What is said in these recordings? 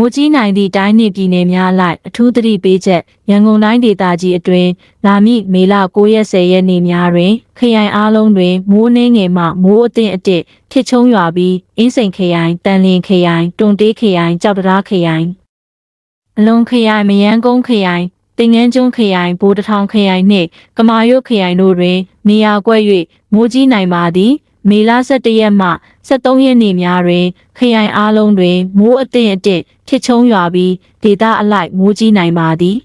မိုးကြီးနိုင်သည့်တိုင်းနှင့်ပြည်နယ်များအလိုက်အထူးသတိပေးချက်ရန်ကုန်တိုင်းဒေသကြီးအတွင်းလာမည့်မေလ9ရက်10ရက်နေ့များတွင် ခရိုင်အားလုံးတွင်မိုးနှင်းငယ်မှမိုးအသင့်အတစ်ထစ်ချုံရွာပြီးအင်းစိန်ခရိုင်တန်လင်းခရိုင်တွန်တေးခရိုင်ကြောက်တရားခရိုင်အလွန်ခရိုင်မယန်းကုန်းခရိုင်တင်ငန်းကျွန်းခရိုင်ဘိုးတထောင်ခရိုင်နှင့်ကမာရွတ်ခရိုင်တို့တွင်နေရာကွက်၍မိုးကြီးနိုင်ပါသည် မေလ17ရက်မှ23ရက်နေ့များတွင် ခရိုင်အားလုံးတွင် မိုးအသင့်အတစ်ထစ်ချုံရွာပြီးဒေသအလိုက်မိုးကြီးနိုင်ပါသည်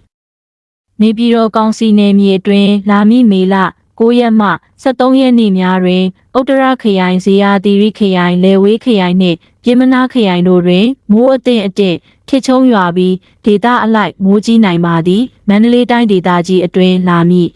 နေပြည်တော်ကောင်စီနယ်မြေအတွင်းလာမည့်မေလ9ရက်မှ23ရက်နေ့များတွင်ဥတ္တရခရိုင်ဇေယျသီရိခရိုင်လေဝေးခရိုင်နှင့်ပြည်မနာခရိုင်တို့တွင်မိုးအသင့်အတစ်ထစ်ချုံရွာပြီးဒေသအလိုက်မိုးကြီးနိုင်ပါသည်မန္တလေးတိုင်းဒေသကြီးအတွင်းလာမည့်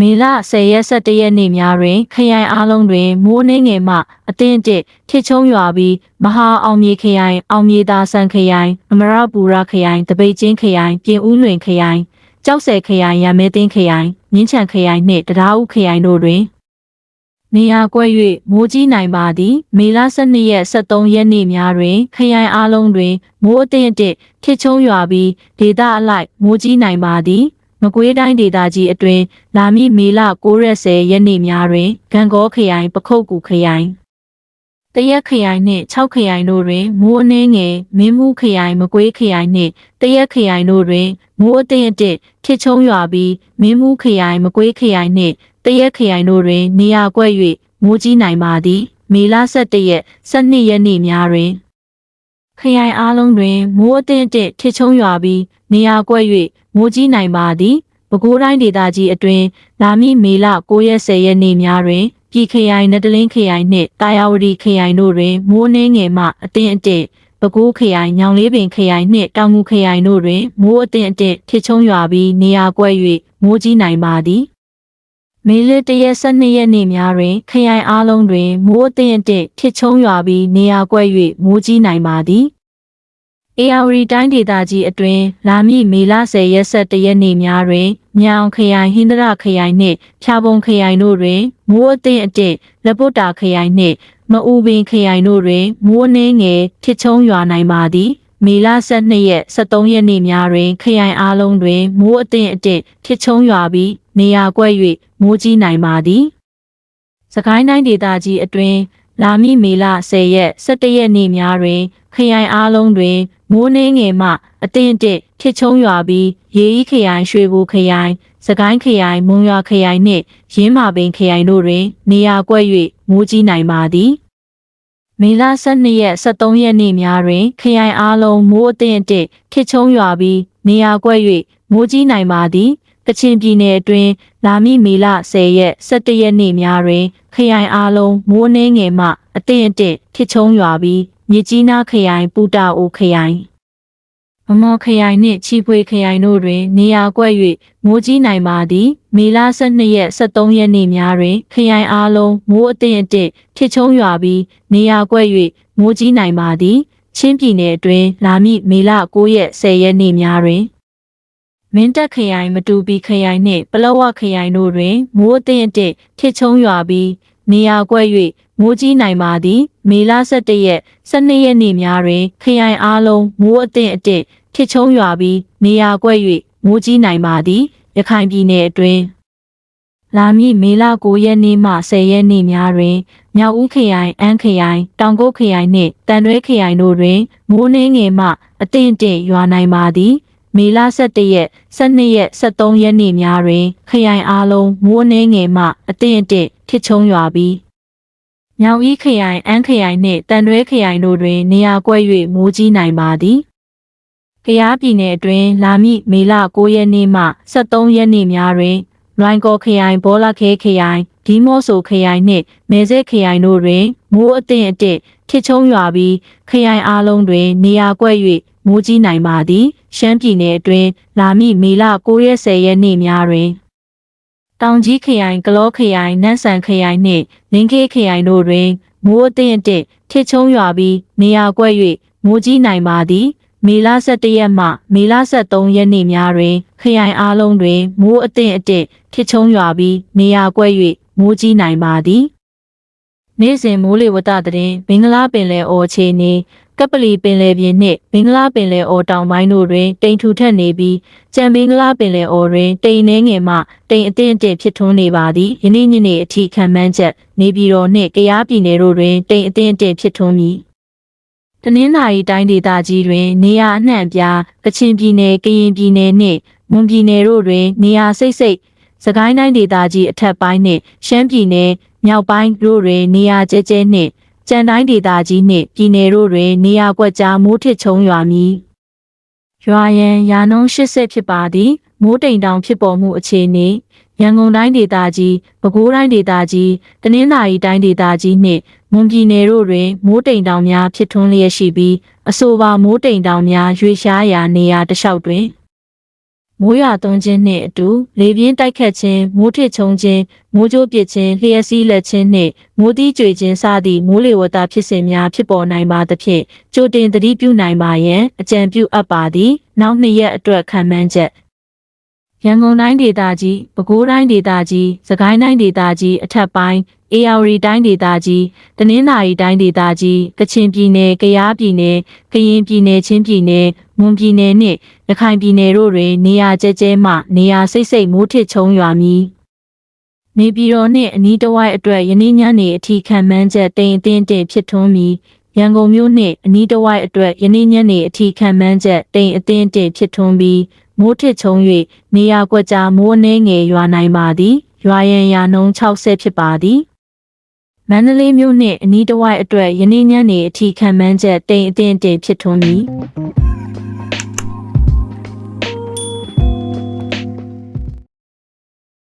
မေလ10ရက်17ရက်နေ့များတွင် ခရိုင်အားလုံးတွင် မိုးနှင်းငယ်မှအသင့်အတစ်ထစ်ချုံရွာပြီးမဟာအောင်မြေခရိုင်အောင်မြေသာဆန်ခရိုင်အမရပူရခရိုင်တပိတ်ချင်းခရိုင်ပြင်ဦးလွင်ခရိုင်ကြောက်ဆယ်ခရိုင်ရမဲသိန်းခရိုင်မြင်းချံခရိုင်နှင့်တရားဥခရိုင်တို့တွင်နေရာကွက်၍မိုးကြီးနိုင်ပါသည် မေလ12ရက်13ရက်နေ့များတွင် ခရိုင်အားလုံးတွင် မိုးအသင့်အတစ်ထစ်ချုံရွာပြီးဒေသအလိုက်မိုးကြီးနိုင်ပါသည် မကွေးတိုင်းဒေသကြီးအတွင်းလာမည့်မေလ9ရက်နေ့များတွင်ဂံကောခရိုင်ပခုတ်ကူခရိုင်တရက်ခရိုင်နှင့်6ခရိုင်တို့တွင်မိုးအနှင်းငယ်မင်းမှုခရိုင်မကွေးခရိုင်နှင့်တရက်ခရိုင်တို့တွင်မိုးအသင့်အတစ်ထစ်ချုံရွာပြီးမင်းမှုခရိုင်မကွေးခရိုင်နှင့်တရက်ခရိုင်တို့တွင် နေရာကွက်၍မိုးကြီးနိုင်ပါသည် မေလ17ရက်12ရက်နေ့များတွင် ခရိုင်အားလုံးတွင်မိုးအသင့်အတစ်ထစ်ချုံရွာပြီးနေရာကွက်၍မိုးကြီးနိုင်ပါသည်ပဲခူးတိုင်းဒေသကြီးအတွင်းလာမည့်မေလ9ရက်10ရက်နေ့များတွင်ပြည်ခရိုင်နတလင်းခရိုင်နှင့်တာယာဝတီခရိုင်တို့တွင်မိုးနှင်းငယ်မှအသင့်အတစ်ပဲခူးခရိုင်ညောင်လေးပင်ခရိုင်နှင့်တောင်ငူခရိုင်တို့တွင်မိုးအသင့်အတစ်ထစ်ချုံရွာပြီးနေရာကွက်၍မိုးကြီးနိုင်ပါသည် မေလတရက်12ရက်နေ့များတွင် ခရိုင်အားလုံးတွင်မိုးအသင့်အတစ်ထစ်ချုံရွာပြီးနေရာကွက်၍မိုးကြီးနိုင်ပါသည်။ AR တိုင်းဒေသကြီးအတွင်းလာမည့်မေလ10ရက်17ရက်နေ့များတွင်မြောင်ခရိုင်ဟင်္ဒရခရိုင်နှင့်ဖြာပုံခရိုင်တို့တွင်မိုးအသင့်အတစ်လက်ပုတ်တာခရိုင်နှင့်မအူပင်ခရိုင်တို့တွင်မိုးနှင်းငယ်ထစ်ချုံရွာနိုင်ပါသည်။ မေလ12ရက်13ရက်နေ့များတွင် ခရိုင်အားလုံးတွင်မိုးအသင့်အတစ်ထစ်ချုံရွာပြီးနေရာကွက်၍မိုးကြီးနိုင်ပါသည်။စကိုင်းတိုင်းဒေသကြီးအတွင်းလာမည့်မေလ10ရက်17ရက်နေ့များတွင် ခရိုင်အားလုံးတွင်မိုးနှင်းငယ်မှအသင့်အတစ်ထစ်ချုံရွာပြီးရေဤခရိုင်ရွှေဘူခရိုင်စကိုင်းခရိုင်မုံရွာခရိုင်နှင့်ရင်းမာပင်ခရိုင်တို့တွင် နေရာကွက်၍မိုးကြီးနိုင်ပါသည်။ မေလ12ရက်13ရက်နေ့များတွင် ခရိုင်အားလုံးမိုးအသင့်အတစ်ထစ်ချုံရွာပြီးနေရာကွက်၍မိုးကြီးနိုင်ပါသည်ကချင်ပြည်နယ်အတွင်းလာမည့်မေလ10ရက်17ရက်နေ့များတွင် ခရိုင်အားလုံးမိုးနှင်းငယ်မှအသင့်အတစ်ထစ်ချုံရွာပြီးမြစ်ကြီးနားခရိုင်ပူတာအိုခရိုင် မမော်ခရိုင်နှင့်ချီဖွေခရိုင်တို့တွင် နေရာကွက်၍မိုးကြီးနိုင်ပါသည်မေလ12ရက်13ရက်နေ့များတွင် ခရိုင်အားလုံးမိုးအသင့်အတစ်ထစ်ချုံရွာပြီးနေရာကွက်၍မိုးကြီးနိုင်ပါသည်ချင်းပြည်နယ်အတွင်းလာမည့်မေလ9ရက်10ရက်နေ့များတွင်မင်းတပ်ခရိုင်မတူပီခရိုင်နှင့်ပလောဝခရိုင်တို့တွင်မိုးအသင့်အတစ်ထစ်ချုံရွာပြီး နေရာကွက်၍မိုးကြီးနိုင်ပါသည် မေလ17ရက်12ရက်နေ့များတွင် ခရိုင်အားလုံးမိုးအသင့်အတစ်ထစ်ချုံရွာပြီးနေရာကွက်၍မိုးကြီးနိုင်ပါသည်ရခိုင်ပြည်နယ်အတွင်းလာမည့်မေလ9ရက်နေ့မှ10ရက်နေ့များတွင်မြောက်ဦးခရိုင်အန်းခရိုင်တောင်ကုတ်ခရိုင်နှင့်တန်တွဲခရိုင်တို့တွင်မိုးနှင်းငယ်မှအသင့်အတစ်ရွာနိုင်ပါသည်မေလ17ရက်12ရက်13ရက်နေ့များတွင် ခရိုင်အားလုံးမိုးနှင်းငယ်မှအသင့်အတစ် ထစ်ချုံရွာပြီးမြောင်ဤခရိုင်အန်းခရိုင်နှင့်တန်တွဲခရိုင်တို့တွင် နေရာကွက်၍မိုးကြီးနိုင်ပါသည်။ကယားပြည်နယ်အတွင်းလာမည့်မေလ9ရက်နေ့မှ23ရက်နေ့များတွင်လွိုင်ကော်ခရိုင်ဘောလခဲခရိုင်ဒီမော့ဆိုခရိုင်နှင့်မဲဆဲခရိုင်တို့တွင်မိုးအသင့်အတစ်ထစ်ချုံရွာပြီးခရိုင်အားလုံးတွင် နေရာကွက်၍မိုးကြီးနိုင်ပါသည် ရှမ်းပြည်နယ်အတွင်းလာမည့်မေလ9ရက်10ရက်နေ့များတွင် တောင်ကြီးခရိုင်ကလောခရိုင်နန့်ဆန်ခရိုင်နှင့်လင်းခေးခရိုင်တို့တွင်မိုးအသင့်အတစ်ထစ်ချုံရွာပြီးနေရာကွက်၍မိုးကြီးနိုင်ပါသည်မေလ17ရက်မှမေလ23ရက်နေ့များတွင် ခရိုင်အားလုံးတွင်မိုးအသင့်အတစ်ထစ်ချုံရွာပြီးနေရာကွက်၍မိုးကြီးနိုင်ပါသည်နေ့စဉ်မိုးလေဝသသတင်းမင်္ဂလာပင်လယ်အော်အခြေအနေ ကပလီပင်လယ်ပြင်နှင့်ဘင်္ဂလားပင်လယ်အော်တောင်ပိုင်းတို့တွင်တိမ်ထူထပ်နေပြီးကြံဘင်္ဂလားပင်လယ်အော်တွင်တိမ်နှင်းငယ်မှတိမ်အသင့်အတင့်ဖြစ်ထွန်းနေပါသည်ယနေ့ညနေအထိခံမှန်းချက်နေပြည်တော်နှင့်ကယားပြည်နယ်တို့တွင်တိမ်အသင့်အတင့်ဖြစ်ထွန်းမည်တနင်္သာရီတိုင်းဒေသကြီးတွင် နေရာအနှံ့အပြားကချင်ပြည်နယ်ကရင်ပြည်နယ်နှင့်မွန်ပြည်နယ်တို့တွင် နေရာစိတ်စိတ်စကိုင်းတိုင်းဒေသကြီးအထက်ပိုင်းနှင့်ရှမ်းပြည်နယ်မြောက်ပိုင်းတို့တွင်နေရာကျဲကျဲနှင့် ကြံတိုင်းဒေသကြီးနှင့်ပြည်နယ်တို့တွင်နေရာကွက်ကြားမိုးထစ်ချုံရွာမည်ရွာရန်ရာနှုန်း80ဖြစ်ပါသည်မိုးတိမ်တောင်ဖြစ်ပေါ်မှုအခြေအနေရန်ကုန်တိုင်းဒေသကြီးပဲခူးတိုင်းဒေသကြီးတနင်္သာရီတိုင်းဒေသကြီးနှင့်မွန်ပြည်နယ်တို့တွင်မိုးတိမ်တောင်များဖြစ်ထွန်းလျက်ရှိပြီးအဆိုပါမိုးတိမ်တောင်များရွေရှားရာနေရာတစ်လျှောက်တွင် မိုးရွာသွန်းခြင်းနှင့်အတူလေပြင်းတိုက်ခတ်ခြင်းမိုးထစ်ချုံခြင်းမိုးကြိုးပစ်ခြင်းလျှက်စီးလက်ခြင်းနှင့်မိုးသီးကြွေခြင်းစသည့်မိုးလေဝသဖြစ်စဉ်များဖြစ်ပေါ်နိုင်ပါသဖြင့်ကြိုတင်သတိပြုနိုင်ပါရန်အကြံပြုအပ်ပါသည် နောက်နှစ်ရက်အတွက်ခံမှန်းချက်ရန်ကုန်တိုင်းဒေသကြီးပဲခူးတိုင်းဒေသကြီးစကိုင်းတိုင်းဒေသကြီးအထက်ပိုင်းအေရဝတီတိုင်းဒေသကြီးတနင်္သာရီတိုင်းဒေသကြီးကချင်ပြည်နယ်ကယားပြည်နယ်ကရင်ပြည်နယ်ချင်းပြည်နယ် မွန်ပြည်နယ်နှင့်ရခိုင်ပြည်နယ်တို့တွင် နေရာကျဲကျဲမှနေရာစိတ်စိတ်မိုးထစ်ချုံရွာမည်နေပြည်တော်နှင့်အနီးတစ်ဝိုက်အတွက်ယနေ့ညနေအထိခံမှန်းချက်တိမ်အသင်းတင်ဖြစ်ထွန်းမည်ရန်ကုန်မြို့နှင့်အနီးတစ်ဝိုက်အတွက်ယနေ့ညနေအထိခံမှန်းချက်တိမ်အသင်းတင်ဖြစ်ထွန်းပြီးမိုးထစ်ချုံ၍နေရာကွက်ကြားမိုးအနှဲငယ်ရွာနိုင်ပါသည်ရွာရန်ရာနှုန်း60ဖြစ်ပါသည်မန္တလေးမြို့နှင့်အနီးတစ်ဝိုက်အတွက်ယနေ့ညနေအထိခံမှန်းချက်တိမ်အသင့်တင်ဖြစ်ထွန်းမည်